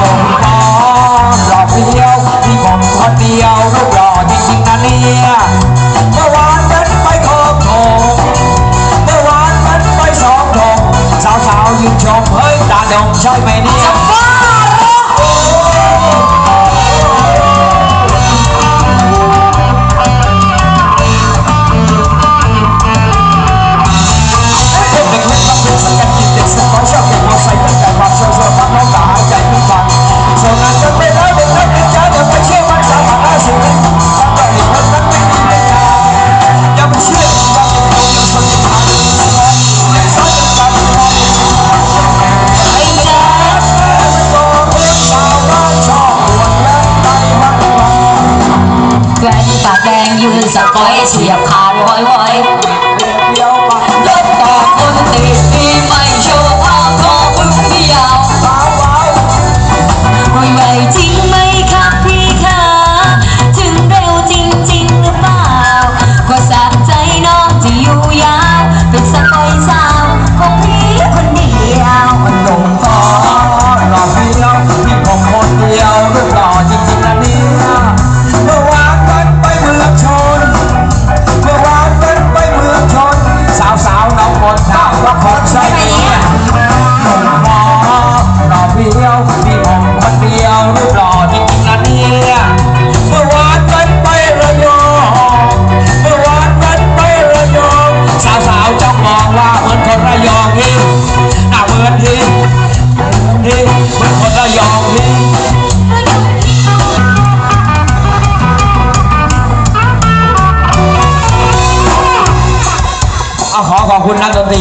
ผมขอหล่อเพียวมีผมคนเดียวรูหล่อจริงๆนะเนี่ยเมื่อวานฉันไปโคกโถงเมื่อวานฉันไปสองโถงสาวๆยืนชมเฮ้ยตาดงใช่ไหมเนี่ย แกงยืนสะก้อยเสียบขาลอยวอ ขอบคุณนักดนตรี